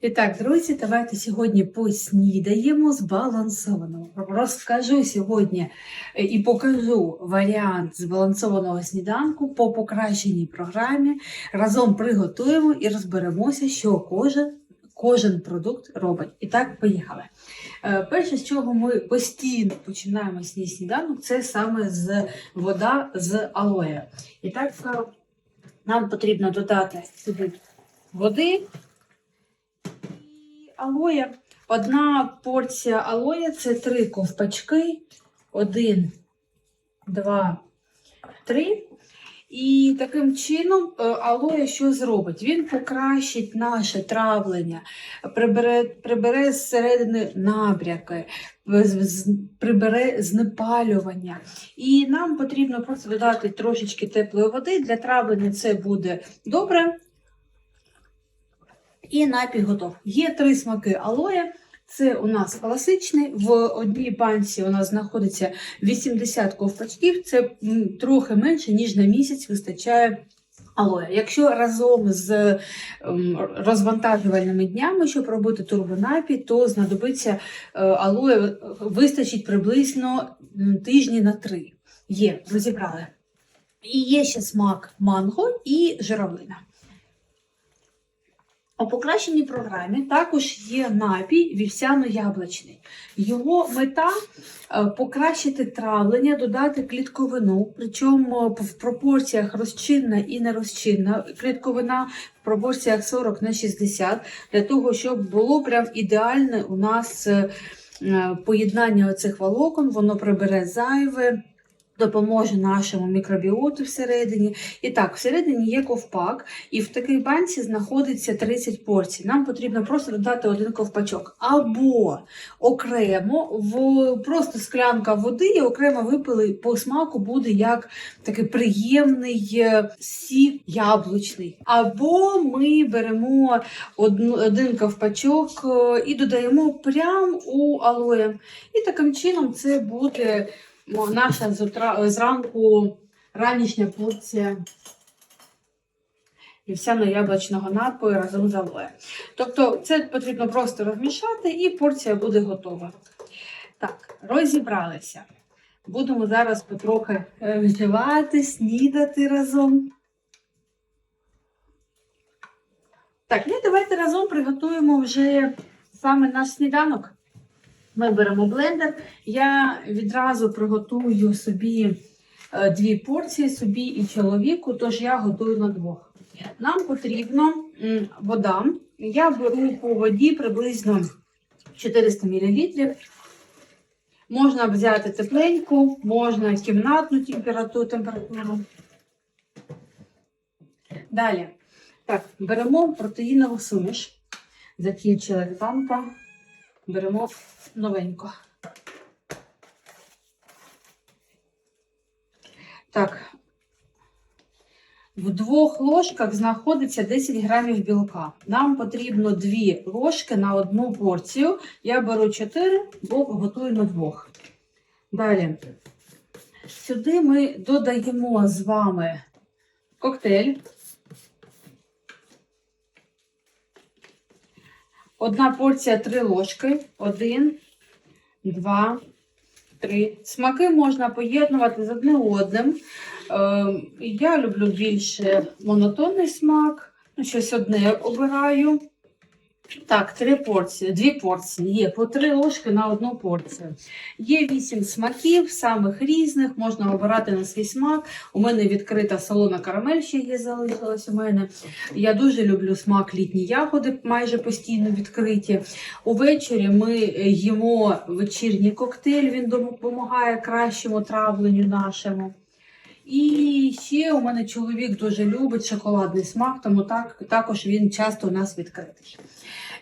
І так, друзі, давайте сьогодні поснідаємо збалансовано. Розкажу сьогодні е, і покажу варіант збалансованого сніданку по покращеній програмі. Разом приготуємо і розберемося, що кожен, кожен продукт робить. І так, поїхали. Е, Перше, з чого ми постійно починаємо свій сніданок, це саме з вода з алоє. І так, е, нам потрібно додати сюди води алоє. Одна порція алоє це три ковпачки. Один, два, три. І таким чином е, алоє що зробить? Він покращить наше травлення, прибере, прибере зсередини набряки, прибере знепалювання. І нам потрібно просто додати трошечки теплої води. Для травлення це буде добре. І напій готов. Є три смаки алоє. Це у нас класичний. В одній банці у нас знаходиться 80 ковпачків. Це трохи менше, ніж на місяць вистачає алоє. Якщо разом з ем, розвантажувальними днями, щоб робити турбонапій, то знадобиться е, алоє вистачить приблизно тижні на три. Є, розібрали. І є ще смак манго і журавлина. У покращеній програмі також є напій вівсяно-яблучний. Його мета е, покращити травлення, додати клітковину, причому в пропорціях розчинна і нерозчинна. Клітковина в пропорціях 40 на 60, для того, щоб було прям ідеальне у нас е, е, поєднання оцих волокон, воно прибере зайве. Допоможе нашому мікробіоту всередині. І так, всередині є ковпак, і в такій банці знаходиться 30 порцій. Нам потрібно просто додати один ковпачок. Або окремо в просто склянка води, і окремо випили по смаку буде як такий приємний е, сік яблучний. Або ми беремо один ковпачок е, і додаємо прямо у алоє. І таким чином це буде мо- наша зранку ранішня порція вівсяно-яблучного напою разом з алоє. Тобто це потрібно просто розмішати і порція буде готова. Так, розібралися. Будемо зараз потрохи е, вживати, снідати разом. Так, ну і давайте разом приготуємо вже саме наш сніданок. Ми беремо блендер. Я відразу приготую собі е, дві порції, собі і чоловіку, тож я готую на двох. Нам потрібно вода. Я беру по воді приблизно 400 мл. Можна взяти тепленьку, можна кімнатну температуру. температуру. Далі. Так, беремо протеїнову суміш. Закінчила банка. Беремо новенько. Так. В двох ложках знаходиться 10 грамів білка. Нам потрібно 2 ложки на одну порцію. Я беру 4, бо готую на двох. Далі. Сюди ми додаємо з вами коктейль. Одна порція три ложки. Один, два, три. Смаки можна поєднувати з одним одним. Е, я люблю більше монотонний смак. Ну, щось одне обираю. Так, три порції, дві порції. Є по три ложки на одну порцію. Є вісім смаків, самих різних, можна обирати на свій смак. У мене відкрита солона карамель ще є, залишилась у мене. Я дуже люблю смак літні ягоди, майже постійно відкриті. Увечері ми їмо вечірній коктейль, він допомагає кращому травленню нашому. І ще у мене чоловік дуже любить шоколадний смак, тому так, також він часто у нас відкритий.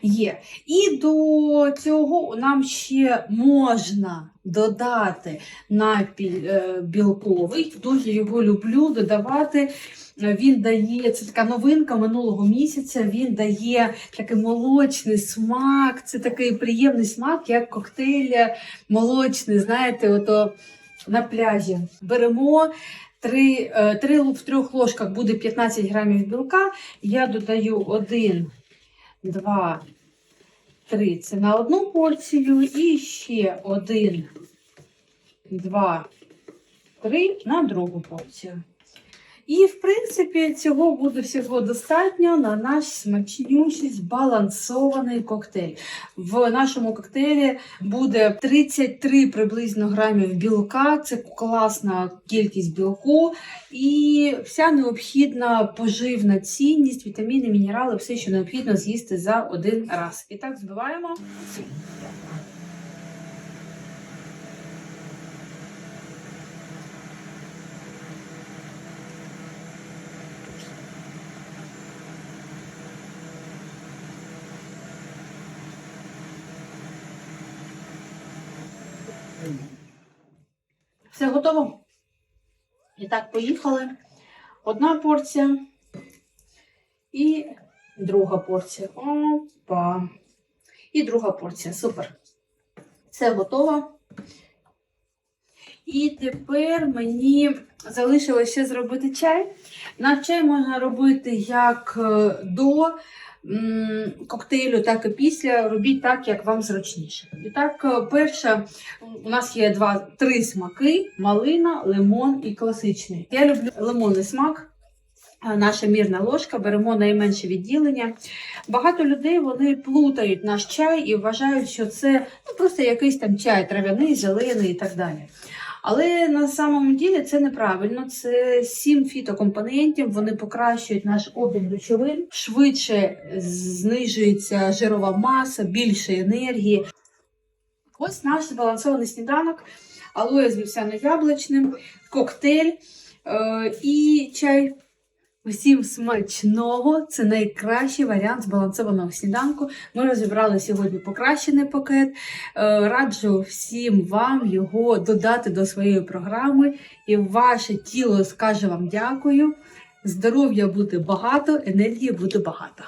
Є. І до цього нам ще можна додати напій е, білковий. Дуже його люблю додавати. Він дає, це така новинка минулого місяця. Він дає такий молочний смак. Це такий приємний смак, як коктейль молочний. Знаєте, ото на пляжі. Беремо три, е, три в трьох ложках буде 15 грамів білка. Я додаю 1, 2, три. Це на одну порцію. І ще один, два, три на другу порцію. І, в принципі, цього буде всього достатньо на наш смачнющий збалансований коктейль. В нашому коктейлі буде 33 приблизно грамів білка. Це класна кількість білку і вся необхідна поживна цінність, вітаміни, мінерали, все, що необхідно з'їсти за один раз. І так збиваємо. Все готово? І так, поїхали. Одна порція і друга порція. Опа. І друга порція. Супер. Все готово. І тепер мені залишилося ще зробити чай. На чай можна робити як е, до коктейлю, так і після. Робіть так, як вам зручніше. І так, е, перше, у нас є два, три смаки: малина, лимон і класичний. Я люблю лимонний смак. Наша мірна ложка, беремо найменше відділення. Багато людей вони плутають наш чай і вважають, що це ну, просто якийсь там чай, трав'яний, зелений і так далі. Але на самому ділі це неправильно. Це сім фітокомпонентів, вони покращують наш обмін речовин, швидше знижується жирова маса, більше енергії. Ось наш збалансований сніданок, алоє з вівсяно-яблучним, коктейль е- і чай. Усім смачного! Це найкращий варіант збалансованого сніданку. Ми розібрали сьогодні покращений пакет. Е, Раджу всім вам його додати до своєї програми, і ваше тіло скаже вам дякую. Здоров'я буде багато, енергії буде багато.